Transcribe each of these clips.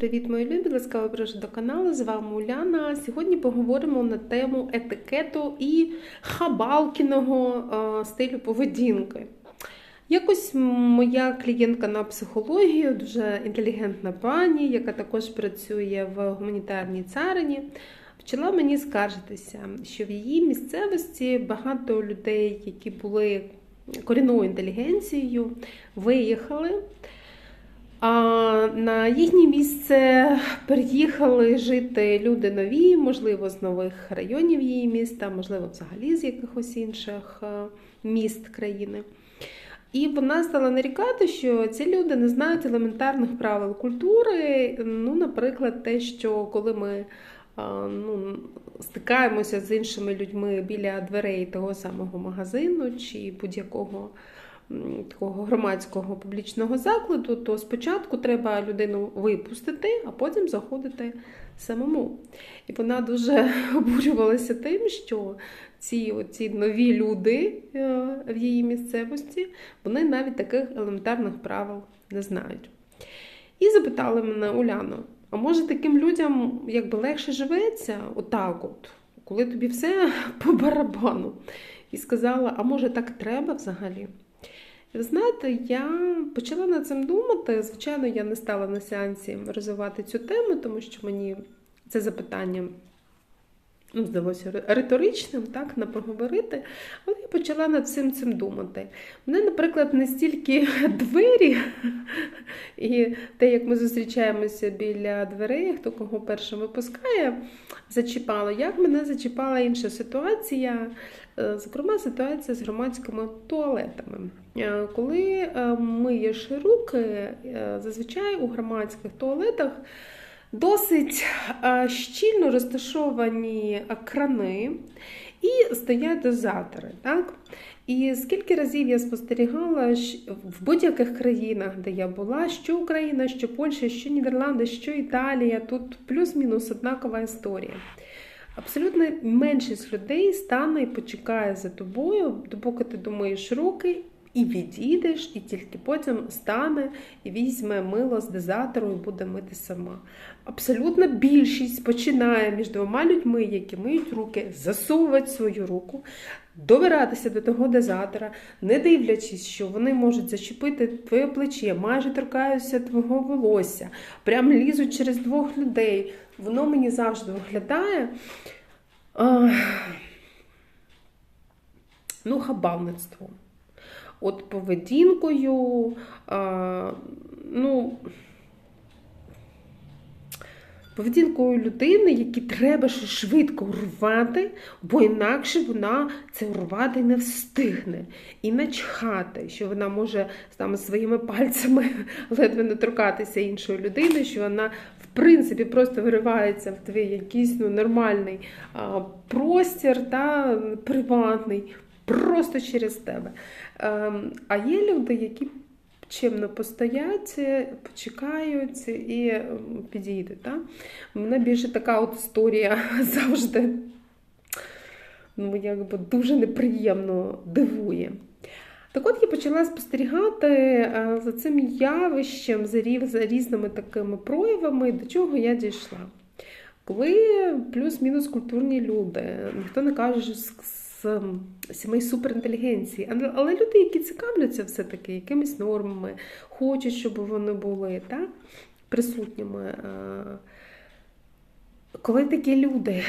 Привіт, мої любі! Ласкаво прошу до каналу. З вами Уляна. Сьогодні поговоримо на тему етикету і хабалкіного е, стилю поведінки. Якось моя клієнтка на психологію, дуже інтелігентна пані, яка також працює в гуманітарній царині, почала мені скаржитися, що в її місцевості багато людей, які були корінною інтелігенцією, виїхали. На їхнє місце переїхали жити люди нові, можливо, з нових районів її міста, можливо, взагалі з якихось інших міст країни. І вона стала нарікати, що ці люди не знають елементарних правил культури. Ну, наприклад, те, що коли ми ну, стикаємося з іншими людьми біля дверей того самого магазину чи будь-якого такого громадського публічного закладу, то спочатку треба людину випустити, а потім заходити самому. І вона дуже обурювалася тим, що ці оці нові люди е, в її місцевості, вони навіть таких елементарних правил не знають. І запитали мене Уляну, а може таким людям якби легше живеться, отак от, коли тобі все по барабану? І сказала: а може так треба взагалі? Ви знаєте, я почала над цим думати. Звичайно, я не стала на сеансі розвивати цю тему, тому що мені це запитання ну, здалося риторичним, так, на проговорити, але я почала над всім цим думати. Мене, наприклад, не стільки двері і те, як ми зустрічаємося біля дверей, хто кого першим випускає, зачіпало, як мене зачіпала інша ситуація, е, зокрема, ситуація з громадськими туалетами. Е, коли е, миєш руки, зазвичай у громадських туалетах. Досить щільно розташовані крани і стоять дозатори. Так? І скільки разів я спостерігала в будь-яких країнах, де я була, що Україна, що Польща, що Нідерланди, що Італія, тут плюс-мінус однакова історія. Абсолютно меншість людей стане і почекає за тобою, допоки ти думаєш руки і відійдеш, і тільки потім стане і візьме мило з дозатору і буде мити сама. Абсолютна більшість починає між двома людьми, які миють руки, засовувати свою руку, добиратися до того дозатора, не дивлячись, що вони можуть зачепити твоє плече, майже торкаються твого волосся, прям лізуть через двох людей. Воно мені завжди виглядає. Ну, хабавництво от поведінкою, а, ну, поведінкою людини, які треба швидко урвати, бо інакше вона це урвати не встигне. І начхати, що вона може там своїми пальцями ледве не торкатися іншої людини, що вона. В принципі, просто виривається в твій якийсь ну, нормальний а, простір та приватний, просто через тебе. Ем, а є люди, які чимно постоять, почекають і ем, підійдуть. Так? Мене більше така от історія завжди ну, якби дуже неприємно дивує. Так от я почала спостерігати е, за цим явищем, за різними такими проявами, до чого я дійшла. Коли плюс-мінус культурні люди, ніхто не каже, що з сімей суперінтелігенції, але люди, які цікавляться все-таки якимись нормами, хочуть, щоб вони були так, присутніми. Е, коли такі люди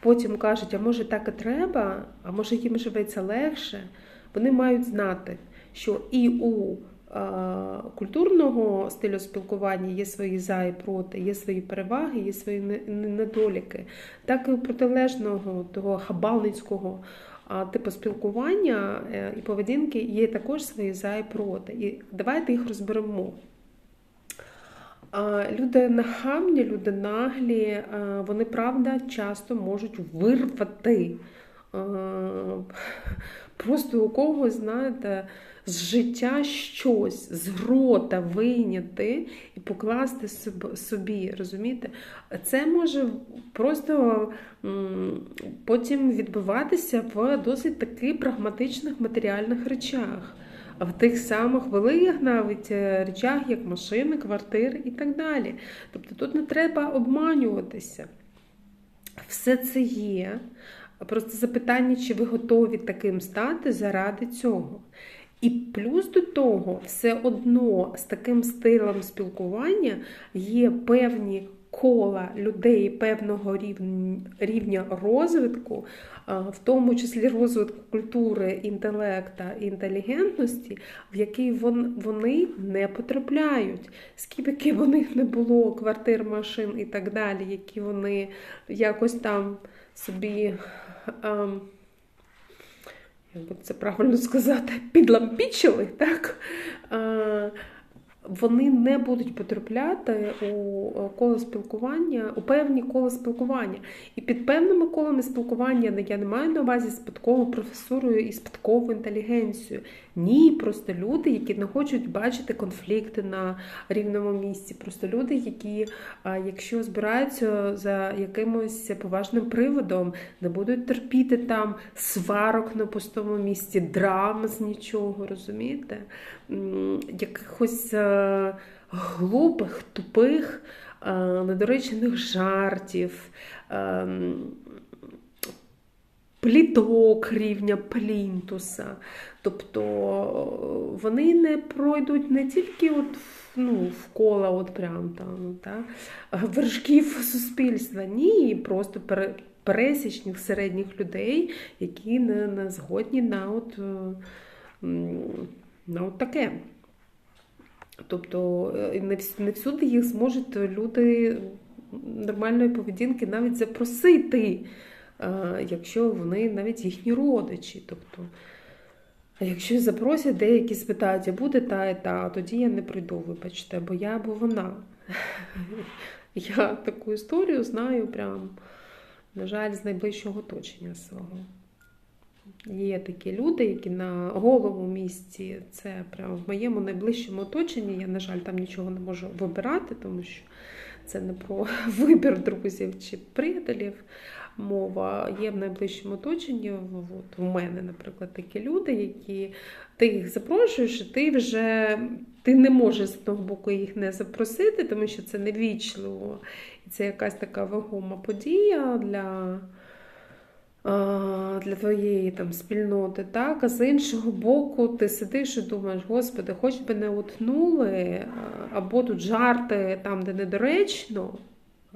потім кажуть, а може так і треба, а може їм живеться легше, вони мають знати, що і у культурного стилю спілкування є свої за і проти, є свої переваги, є свої недоліки, так і у протилежного того хабалницького типу спілкування е, і поведінки є також свої за і проти. І давайте їх розберемо. Люди нахамні, люди наглі, вони правда часто можуть вирвати. Просто у когось, знаєте, з життя щось з рота вийняти і покласти собі, розумієте? Це може просто потім відбуватися в досить таких прагматичних матеріальних речах. в тих самих великих навіть е, речах, як машини, квартири і так далі. Тобто тут не треба обманюватися. Все це є. Просто запитання, чи ви готові таким стати заради цього. І плюс до того, все одно з таким стилем спілкування є певні кола людей певного рівня розвитку, в тому числі розвитку культури, інтелекта інтелігентності, в який вони не потрапляють. Скільки в них не було квартир, машин і так далі, які вони якось там собі. Як би це правильно сказати, підлампічили, так? Вони не будуть потрапляти у е, коло спілкування, у певні коло спілкування. І під певними колами спілкування я не маю на увазі спадкову професурою і спадкову інтелігенцію. Ні, просто люди, які не хочуть бачити конфлікти на рівному місці. Просто люди, які, якщо збираються за якимось поважним приводом, не будуть терпіти там сварок на пустому місці, драм з нічого, розумієте? Якихось е, глупих, тупих, е, недоречених жартів. Ем, пліток рівня плінтуса. Тобто вони не пройдуть не тільки от ну, в кола от прям там, та, вершків суспільства, ні, просто пересічних середніх людей, які не, не згодні на от, на от таке. Тобто е, не всюди їх зможуть люди нормальної поведінки навіть запросити якщо вони навіть їхні родичі. Тобто, якщо запросять, деякі спитають, а буде та і та, тоді я не прийду, вибачте, бо я або вона. Я таку історію знаю прям, на жаль, з найближчого оточення свого. Є такі люди, які на голому місці, це прямо в моєму найближчому оточенні. Я, на жаль, там нічого не можу вибирати, тому що це не про вибір друзів чи приятелів мова є в найближчому оточенні. От, У мене, наприклад, такі люди, які ти їх запрошуєш, і ти вже ти не можеш з одного боку їх не запросити, тому що це невічливо. І це якась така вагома подія для. Для твоєї там спільноти, так, а з іншого боку, ти сидиш і думаєш, Господи, хоч би не утнули, або тут жарти там, де недоречно,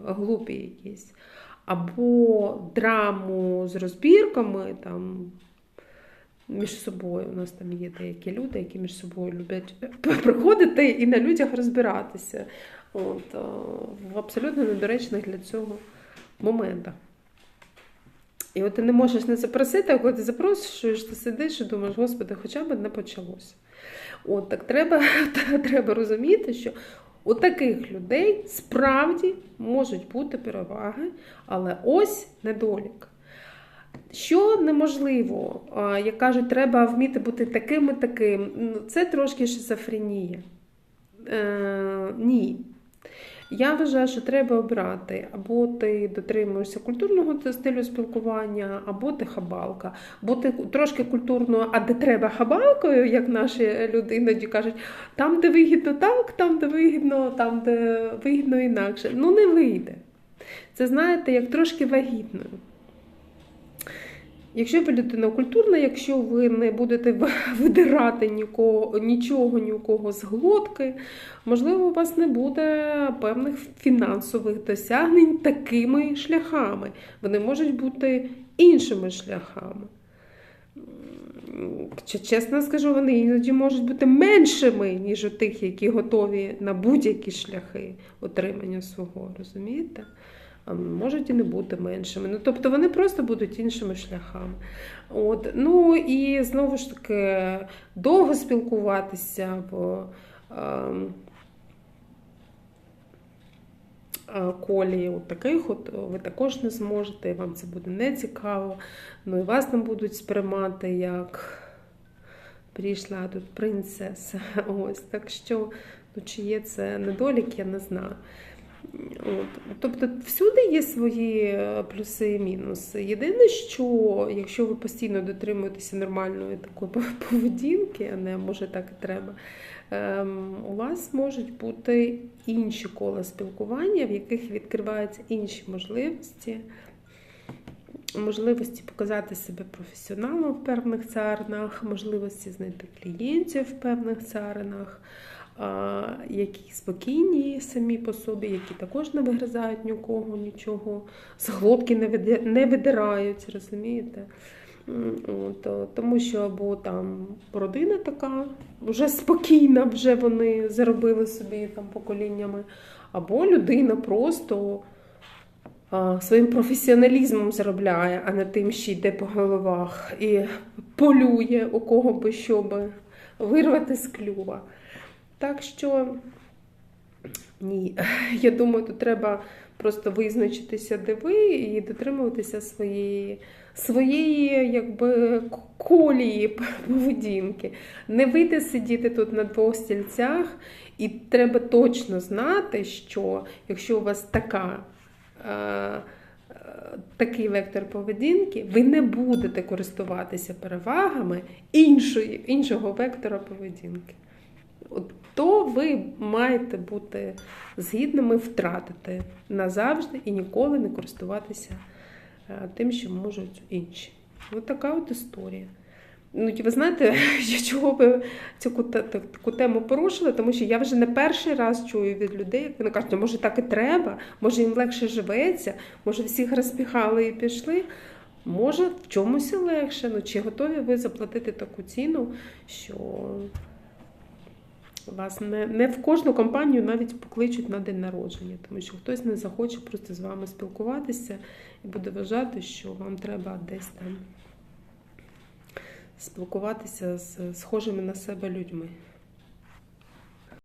глупі якісь, або драму з розбірками там. Між собою у нас там є деякі люди, які між собою люблять приходити і на людях розбиратися. От, В абсолютно недоречних для цього моментах. І от ти не можеш не запросити, а коли ти запрошуєш, ти сидиш і думаєш, Господи, хоча б не почалося. От так треба, треба розуміти, що у таких людей справді можуть бути переваги, але ось недолік. Що неможливо, як кажуть, треба вміти бути таким і таким, це трошки шизофренія. Е, Ні. Я вважаю, що треба обрати, або ти дотримуєшся культурного стилю спілкування, або ти хабалка. Бо ти трошки культурно, а де треба хабалкою, як наші люди іноді кажуть, там, де вигідно так, там, де вигідно, там, де вигідно інакше. Ну, не вийде. Це, знаєте, як трошки вагітною. Якщо ви людина культурна, якщо ви не будете видирати нікого, нічого ні у кого з глотки, можливо, у вас не буде певних фінансових досягнень такими шляхами. Вони можуть бути іншими шляхами. Чесно скажу, вони іноді можуть бути меншими, ніж у тих, які готові на будь-які шляхи отримання свого, розумієте? Можуть і не бути меншими. Ну, Тобто вони просто будуть іншими шляхами. От. Ну і знову ж таки довго спілкуватися, бо ем, колі от таких от ви також не зможете, вам це буде не цікаво. Ну і вас не будуть сприймати як прийшла тут принцеса. Ось, Так що, ну, чи є це недолік, я не знаю. От. Тобто всюди є свої е, плюси і мінуси. Єдине, що якщо ви постійно дотримуєтеся нормальної такої поведінки, а не може так і треба, ем, у вас можуть бути інші кола спілкування, в яких відкриваються інші можливості. Можливості показати себе професіоналом в певних царинах, можливості знайти клієнтів в певних царинах, які спокійні самі по собі, які також не вигризають нікого, нічого, з глотки не, видирають, розумієте? От, тому що або там родина така вже спокійна, вже вони заробили собі там поколіннями, або людина просто своїм професіоналізмом заробляє, а не тим, що йде по головах і полює у кого би що би вирвати з клюва. Так що ні, я думаю, тут треба просто визначитися, де ви, і дотримуватися своєї, своєї якби, колії поведінки. Не вийти сидіти тут на двох стільцях, і треба точно знати, що якщо у вас така. е, Такий вектор поведінки, ви не будете користуватися перевагами іншої, іншого вектора поведінки. То ви маєте бути згідними втратити назавжди і ніколи не користуватися е, тим, що можуть інші. Ось така от історія. Ну, ви знаєте, чого ви цю таку тему порушили, тому що я вже не перший раз чую від людей, як вони кажуть, «А може так і треба, може їм легше живеться, може всіх розпіхали і пішли. Може, в чомусь і легше. Ну, чи готові ви заплатити таку ціну, що вас не, не в кожну компанію навіть покличуть на день народження, тому що хтось не захоче просто з вами спілкуватися і буде вважати, що вам треба десь там спілкуватися з схожими на себе людьми.